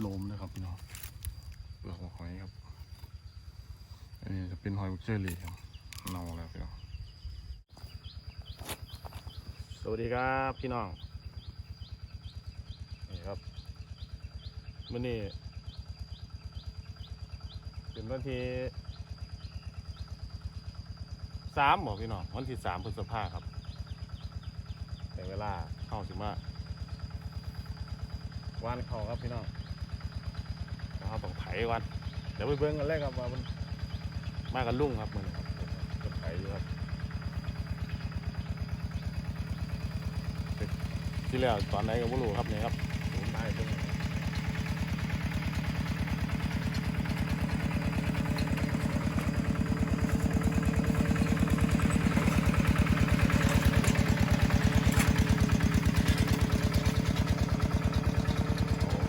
โลมนะครับพี่น้องเปลือกหอยครับ อันนี้จะเป็นหอยบุกเชอรี่ครับเน่าแล้วพี่น้องสวัสดีครับพี่น้อง นี่ครับมื่อนี้เป็นวันที่สามบอกพี่น้องวันที่สามพฤษภาครับ แต่เวลาเข้าสิมา วานเขาครับพี่น้องนะครับต้องไถวันเดี๋ยวไปเบิ้งกันแรกครับว่ามันมากันลุ่งครับมันครับไถอยู่ครับที่แล้วตอนไหนก็ไม่รู้ครับเนี่ยครับผมได้เบิ้ง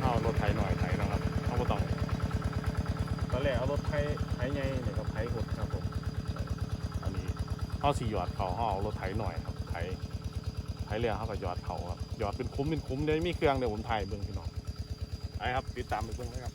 เอารถไถหน่อยไถนะครับเขาก็ต้องตอนแรกเอารถไถไถใหญ่เนี่ยกับไถหดครับผมอันนี้ เขาสี่หยอดเขาห่อเอารถไถหน่อยครับไถไถเรือเขาก็หยอดเขาครับหยอดเป็นคุ้มเป็นคุ้มเดี๋ยวมีเครื่องเดี๋ยวผมถ่ายเบื้องพี่น้องไปครับติดตามไปเบิ้งนะครับ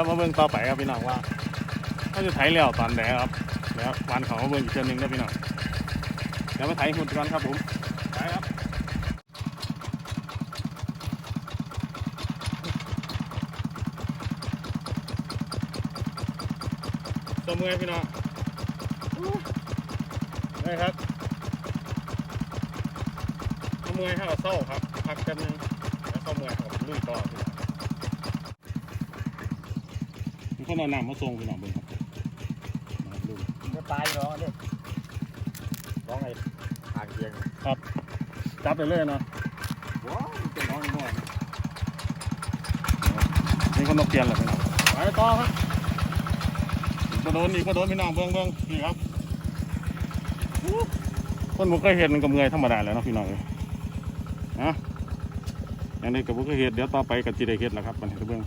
ยวมาเบิ่งต่อไปครับพี่น้องว่าเขาจะไถเลี้ยวตอนไหนครับเดี๋ยววันเขามาเบิ่งอีกเชือนึงนะพี่น้องเดี๋ยวมาไถหุ่นก่อนครับผมไปครับตัวมือพี่น้องนี่ครับตัวมือให้เราเศร้าครับพักกันนึงแล้วเข้ามือให้เราลุยต่อ พี่มันก็นอนนำมาทรงพี่น้องเบิ่งครับนะครับดูจะตายร้องเนี่ยร้องไงทางเทียงจับไปเลยเนาะว้าวมันจะร้องง่วงนี่คนนกเตียนแหละพี่น้องไปต่อครับก็โดนอีกก็โดนพี่น้องเบิ่งเบิ่งนี่ครับอู้คนบุกเคยเห็นมันก็เมื่อยธรรมดาแหล้วเนาะพี่น้องเลยนะอย่างนี้กับบุกเคยเห็นเดี๋ยวต่อไปกับจีได้เห็ดแหละครับมันเห็นเบิ่ง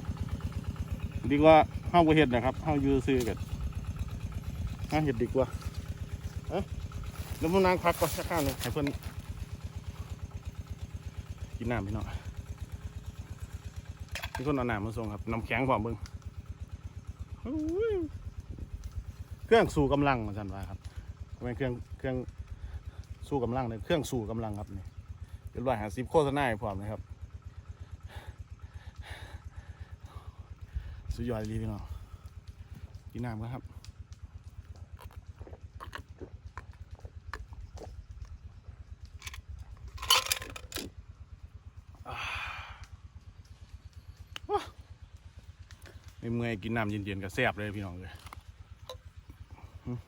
ดีกว่า เฮาบ่เห็ดนะครับเฮาอยู่ซื้อกันฮะเห็ดดีกว่าเอ้าเดี๋ยวผมนั่งพักก่อนสักข้าวหนึงให้เพิ่นกินน้ำพี่น้องมีคนเอาน้ำมาส่งครับน้ำแข็งพร้อมเบิ้งเครื่องสู่กำลังสันว่าครับเป็นเครื่องเครื่องสู้กำลังเลยเครื่องสู่กำลังครับนี่เป็นร้อยหาสิบโฆษณาให้พร้อมเลยครับ สุดยอดดีพี่น้องกินน้ำครับไม่เมื่อยกินน้ำเย็นๆก็แซ่บเลยพี่น้องเลยอืม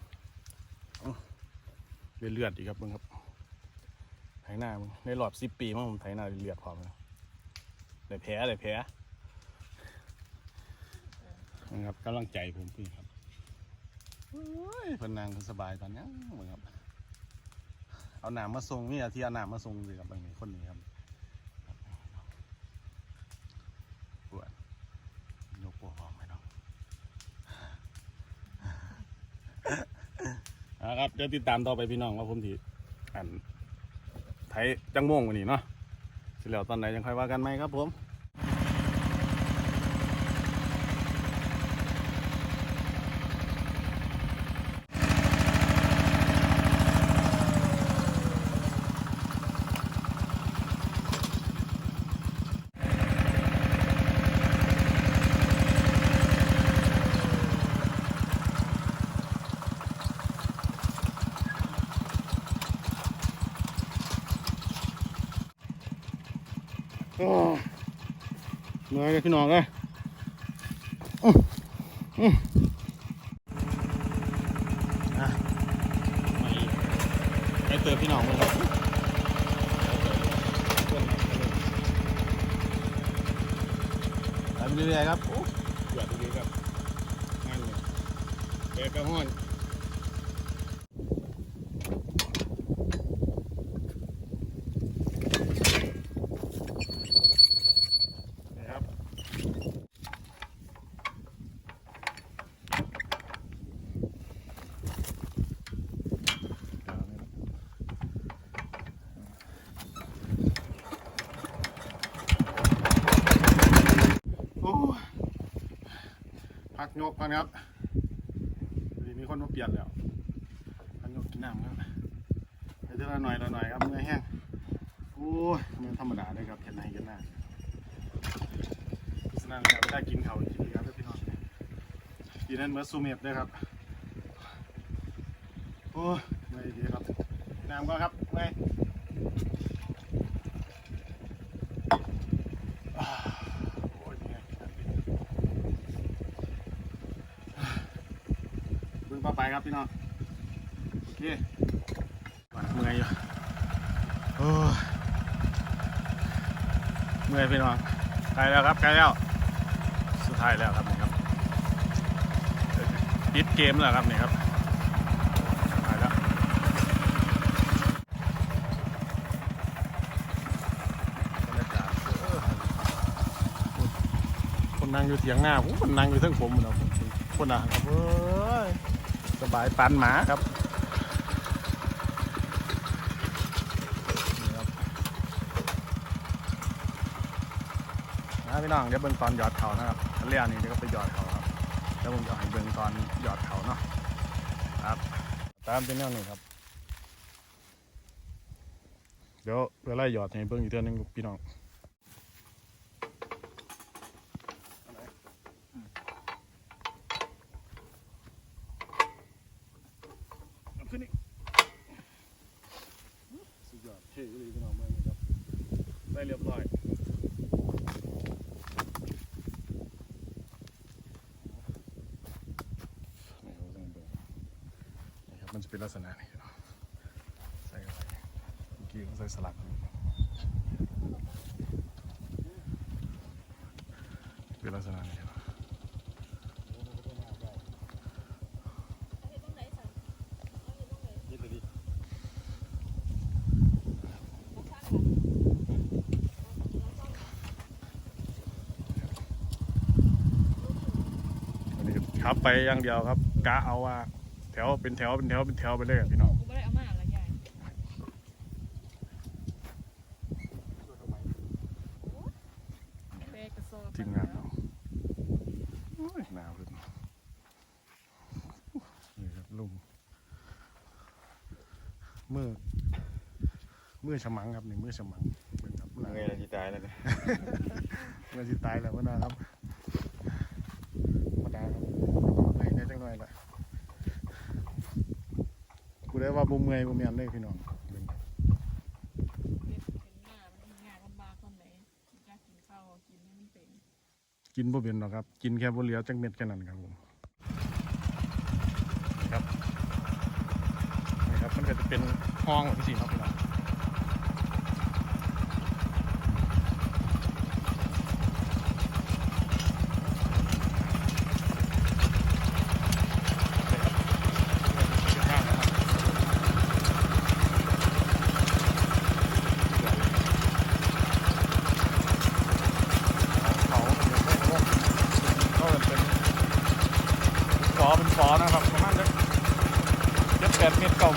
เอนเลือดอีกครับเบิ่งครับให้หน้ามึงในรอบสิบปีมั้งผมไถหน้าเรียบพร้อมแล้วได้แพ้ได้แพ้ นะครับกำลังใจผมพี่ครับโอ้ยเพนนางเพิ่นสบายตอนนี้เหมือนครับ เอาหนามมาส่งนี่อาที่เอาหนามมาส่งเลยครับบางนี้คนนี้ครับปวดยกปวดออกไหมน้องเอาครับเดี๋ยวติดตามต่อไปพี่น้องว่าผมที่อันไทยจังม่วงวันนี้เนาะสิแล้วตอนไหนยังค่อยว่ากันไหมครับผม เหนื่อยเลยพี่น้องเลยอื้ออื้ออะไม่ให้เตือนพี่น้องเลยครับไปเรื่อยๆครับโอ้เกือบดีครับงานเลยเด็กกระห้อน พักยกก่อนครับดีมีคนมาเปลี่ยนแล้วพักยกกินน้ำครับไปเท่าละหน่อยละหน่อยครับเมื่อแห้งโอ้ยมันธรรมดาเลยครับเห็นไหนเห็นหน้าฉะนั้นแล้วได้กินเขาวกินดีครับพี่น้องกินนั้นเมื่อซูเมฟด้วยครับโอ้ยเมื่อยดีครับน้ำก็ครับเมื่อย โอ้ยเนี่ยเบิ่งต่อไปครับ พี่น้องโอเคมาเมื่อยอยู่โอ้ยเมื่อยพี่น้องใกล้แล้วครับใกล้แล้วสุดท้ายแล้วครับนี่ครับปิดเกมแล้วครับนี่ครับสุดท้ายแล้วบรรยากาศเออคนนั่งอยู่เถียงหน้าผมคนนั่งอยู่เทั้งผมนะผมคนน่ะครับเอ้ยส บายปันหมาครับนะพี่น้องเดี๋ยวเบิ่งตอนหยอดเขานะครับเรียนี่เดี๋ยวก็ไปหยอดเขาครับแล้วผมจะให้เบิ่งตอนหยอดเขาเนาะครับตามเป็นแนวนี้ครับ เดี๋ยวเวลาหยอดให้เบิ่งอีกเทื่อนึงพี่น้อง เอา ขึ้นนี่สุดยอดเท่เลยพี่น้องเมืองนี่ครับได้เรียบร้อยนี่เขาต้องเบิ่งนี่ครับมันจะเป็นลักษณะนี้ครับใส่อะไรเมื่อกี้เขาใส่สลักเป็นลักษณะนี้ครับ ยึดเลยดิ อันนี้ ขับไปอย่างเดียวครับกะเอาว่าแถวเป็นแถวเป็นแถวเป็นแถวไปเลยอะพี่น้องกูไม่ได้เอามาละยายเบกกระสอบทีมงานเราโอ้ยหนาวขึ้นนี่ครับลุงมือมือฉมังครับนี่มือฉมังเป็นครับหนาวเมื่อยแล้วที่ตายแล้วเนี่ยมือสิตายแล้ววะนะครับธรรมดาครับไปได้จังหน่อยละกูได้ว่า บุมเมอยบุมเมียนเลยพี่น้องเบิ่งครับเห็นหน้ามันงานลำบากคนไหนอยากกินข้าวกินให้มันเป็นกินบ่เป็นหรอกครับ กินแค่บ่เหลียวจังเม็ดแค่นั้นครับผมนี่ครับนี่ครับมันก็จะเป็นห้องแบบนี้ครับพี่น้อง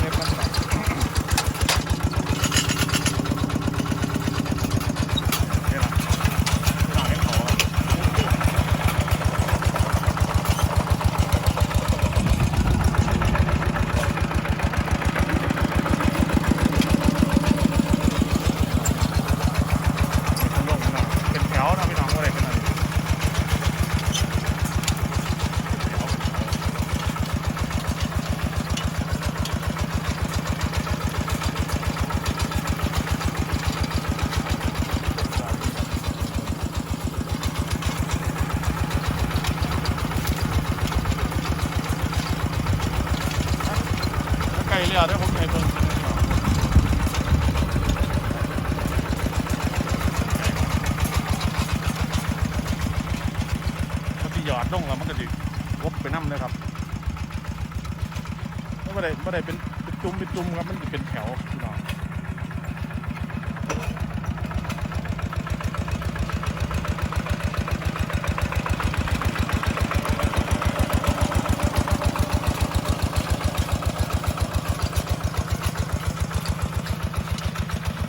ล็ดมันหน่อยเดี๋ยวล่ะเดี๋ยวล่ะให้ขอเป็นลงเนาะเป็นแถวเนาะพี่น้องอะไรเป็นอะไร ไก่เลียได้ผมให้เบิ่งมันสิหย อดลงแล้วก็สิวบไปน้ำเลยครับไม่ได้ไม่ได้เป็นเป็นจุ่มเป็นจุ่มครับมันเป็นแถวพี่น้อง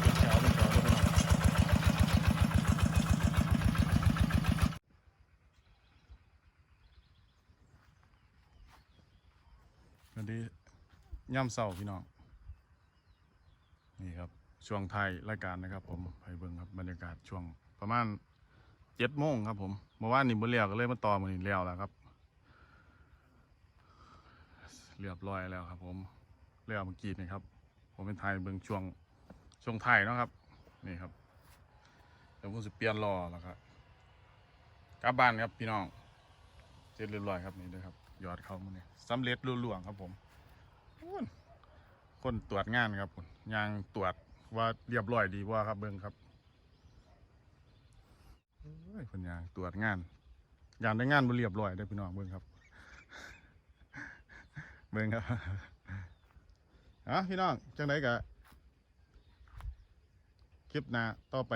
เป็นแถวเป็นแถวเลยพี่น้องสวัสดี ย่ำเศร้าพี่น้อง นี่ครับช่วงไทยรายการนะครับ ผมไปเบิ่งครับบรรยากาศช่วงประมาณเจ็ดโมงครับ ผมเมื่อวานนี่บ่เลี้ยวก็เลยมาต่อมันนี่แล้วแล้วครับเรียบร้อยแล้วครับ ผมเรียบเมื่อกี้นี่ครับ ผมเป็นไทยเบิ่งช่วงช่วงไทยนะครับ นี่ครับเดี๋ยวผมจะเปลี่ยนรอแล้วครับกลับบ้านครับพี่น้องเสร็จเรียบร้อยครับนี่ด้วยครับยอดเขามาเนี่ยสำเร็จรุ่ล่วงครับผม คนตรวจงานครับผมยางตรวจว่าเรียบร้อยดีว่าครับเบิ่งครับโอ้ยคนยางตรวจงานยางได้งานบ่เรียบร้อยได้พี่น้องเบิ่งครับ เบิ่งครับอะพี่น้องจังไดกะคลิปหน้าต่อไป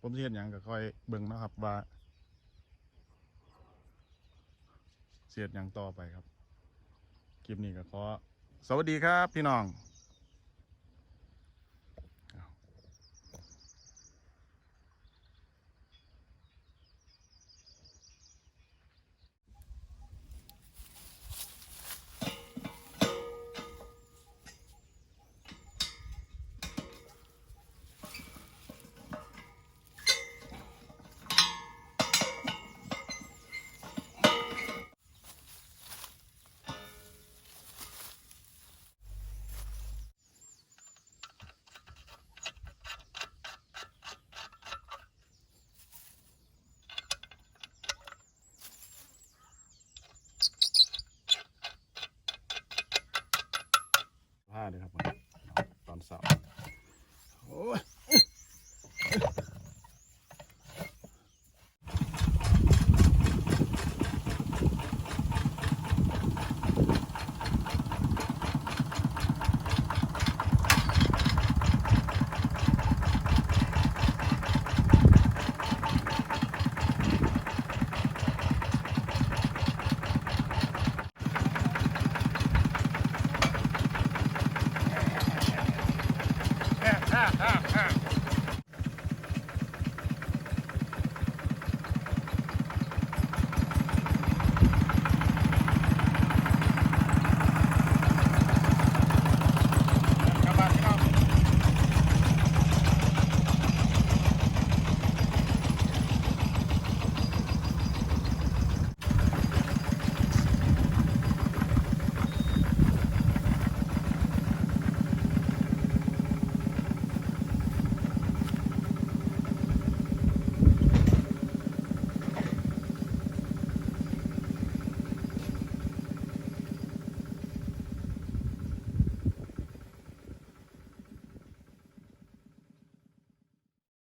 ผมสิเฮ็ดยังก็ค่อยเบิ่งนะครับว่าเสิเฮ็ดยังต่อไปครับ คลิปนี้ก็ขอ สวัสดีครับพี่น้อง